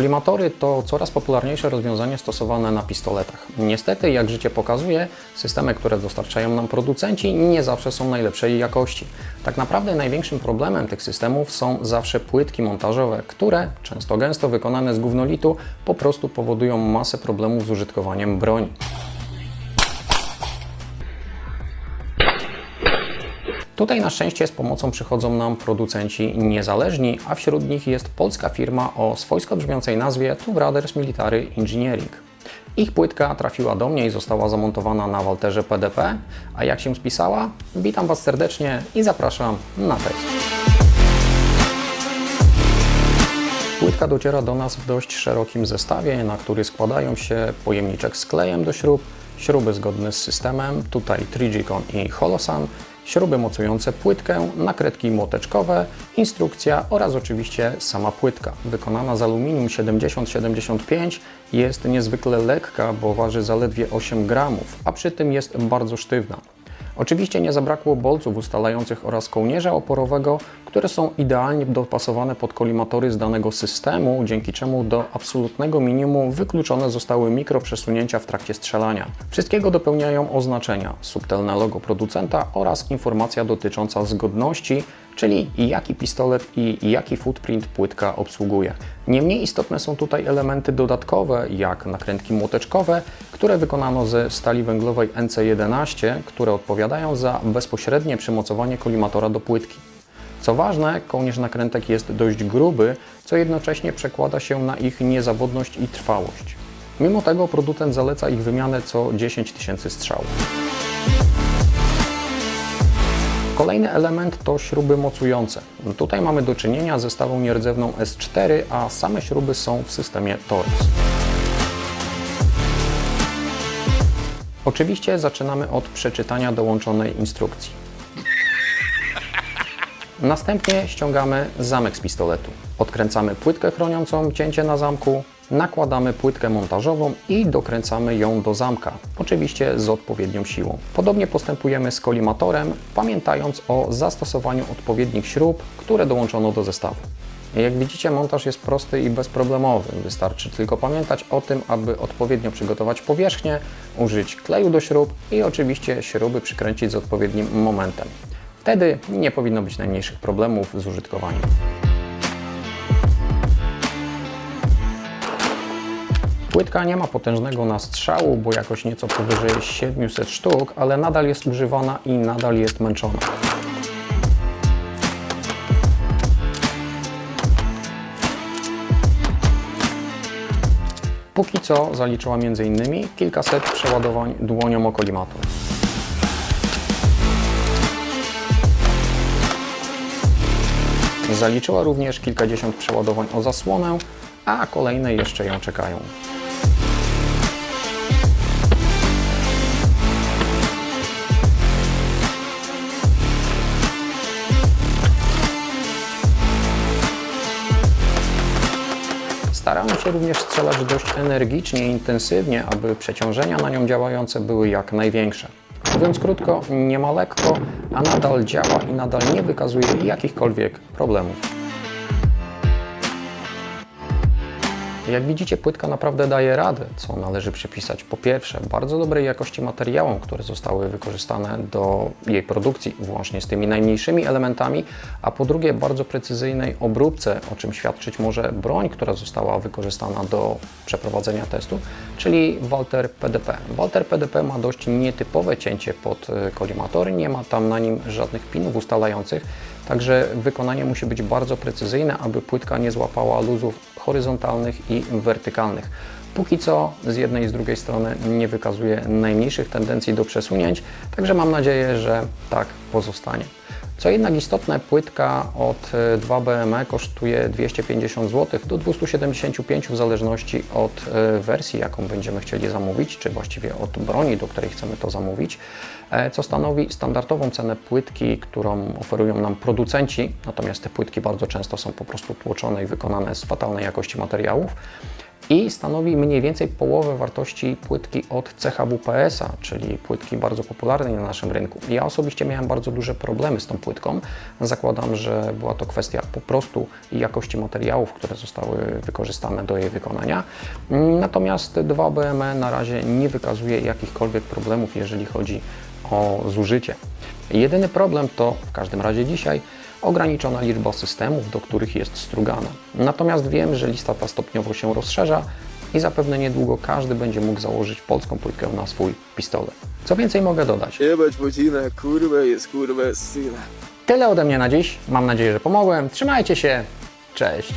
Kolimatory to coraz popularniejsze rozwiązanie stosowane na pistoletach. Niestety, jak życie pokazuje, systemy, które dostarczają nam producenci, nie zawsze są najlepszej jakości. Tak naprawdę największym problemem tych systemów są zawsze płytki montażowe, które, często gęsto wykonane z gównolitu, po prostu powodują masę problemów z użytkowaniem broni. Tutaj na szczęście z pomocą przychodzą nam producenci niezależni, a wśród nich jest polska firma o swojsko brzmiącej nazwie Two Brothers Military Engineering. Ich płytka trafiła do mnie i została zamontowana na Walterze PDP, a jak się spisała? Witam Was serdecznie i zapraszam na test. Płytka dociera do nas w dość szerokim zestawie, na który składają się pojemniczek z klejem do śrub, śruby zgodne z systemem, tutaj Trigicon i Holosan, śruby mocujące płytkę, nakrętki młoteczkowe, instrukcja oraz oczywiście sama płytka. Wykonana z aluminium 70-75 jest niezwykle lekka, bo waży zaledwie 8 gramów, a przy tym jest bardzo sztywna. Oczywiście nie zabrakło bolców ustalających oraz kołnierza oporowego, które są idealnie dopasowane pod kolimatory z danego systemu, dzięki czemu do absolutnego minimum wykluczone zostały mikroprzesunięcia w trakcie strzelania. Wszystkiego dopełniają oznaczenia, subtelne logo producenta oraz informacja dotycząca zgodności, czyli jaki pistolet i jaki footprint płytka obsługuje. Niemniej istotne są tutaj elementy dodatkowe, jak nakrętki młoteczkowe, które wykonano ze stali węglowej NC11, które odpowiadają za bezpośrednie przymocowanie kolimatora do płytki. Co ważne, kołnierz nakrętek jest dość gruby, co jednocześnie przekłada się na ich niezawodność i trwałość. Mimo tego producent zaleca ich wymianę co 10 tysięcy strzałów. Kolejny element to śruby mocujące. Tutaj mamy do czynienia ze stawą nierdzewną S4, a same śruby są w systemie Torx. Oczywiście zaczynamy od przeczytania dołączonej instrukcji. Następnie ściągamy zamek z pistoletu. Odkręcamy płytkę chroniącą cięcie na zamku, nakładamy płytkę montażową i dokręcamy ją do zamka, oczywiście z odpowiednią siłą. Podobnie postępujemy z kolimatorem, pamiętając o zastosowaniu odpowiednich śrub, które dołączono do zestawu. Jak widzicie, montaż jest prosty i bezproblemowy. Wystarczy tylko pamiętać o tym, aby odpowiednio przygotować powierzchnię, użyć kleju do śrub i oczywiście śruby przykręcić z odpowiednim momentem. Wtedy nie powinno być najmniejszych problemów z użytkowaniem. Płytka nie ma potężnego nastrzału, bo jakoś nieco powyżej 700 sztuk, ale nadal jest używana i nadal jest męczona. Póki co zaliczyła m.in. kilkaset przeładowań dłonią o kolimator. Zaliczyła również kilkadziesiąt przeładowań o zasłonę, a kolejne jeszcze ją czekają. Staramy się również strzelać dość energicznie i intensywnie, aby przeciążenia na nią działające były jak największe. Mówiąc krótko, nie ma lekko, a nadal działa i nadal nie wykazuje jakichkolwiek problemów. Jak widzicie, płytka naprawdę daje radę, co należy przypisać po pierwsze bardzo dobrej jakości materiałom, które zostały wykorzystane do jej produkcji, włącznie z tymi najmniejszymi elementami, a po drugie bardzo precyzyjnej obróbce, o czym świadczyć może broń, która została wykorzystana do przeprowadzenia testu, czyli Walter PDP. Walter PDP ma dość nietypowe cięcie pod y, kolimator, nie ma tam na nim żadnych pinów ustalających, Także wykonanie musi być bardzo precyzyjne, aby płytka nie złapała luzów horyzontalnych i wertykalnych. Póki co z jednej i z drugiej strony nie wykazuje najmniejszych tendencji do przesunięć, także mam nadzieję, że tak pozostanie. Co jednak istotne, płytka od 2BME kosztuje 250 zł do 275 w zależności od e, wersji, jaką będziemy chcieli zamówić, czy właściwie od broni, do której chcemy to zamówić, e, co stanowi standardową cenę płytki, którą oferują nam producenci, natomiast te płytki bardzo często są po prostu tłoczone i wykonane z fatalnej jakości materiałów. I stanowi mniej więcej połowę wartości płytki od CHWPS-a, czyli płytki bardzo popularnej na naszym rynku. Ja osobiście miałem bardzo duże problemy z tą płytką. Zakładam, że była to kwestia po prostu jakości materiałów, które zostały wykorzystane do jej wykonania. Natomiast 2BME na razie nie wykazuje jakichkolwiek problemów, jeżeli chodzi o zużycie. Jedyny problem to, w każdym razie dzisiaj, ograniczona liczba systemów, do których jest strugana. Natomiast wiem, że lista ta stopniowo się rozszerza i zapewne niedługo każdy będzie mógł założyć polską płytkę na swój pistolet. Co więcej mogę dodać? Jebać kurwa jest kurwa syna. Tyle ode mnie na dziś. Mam nadzieję, że pomogłem. Trzymajcie się. Cześć.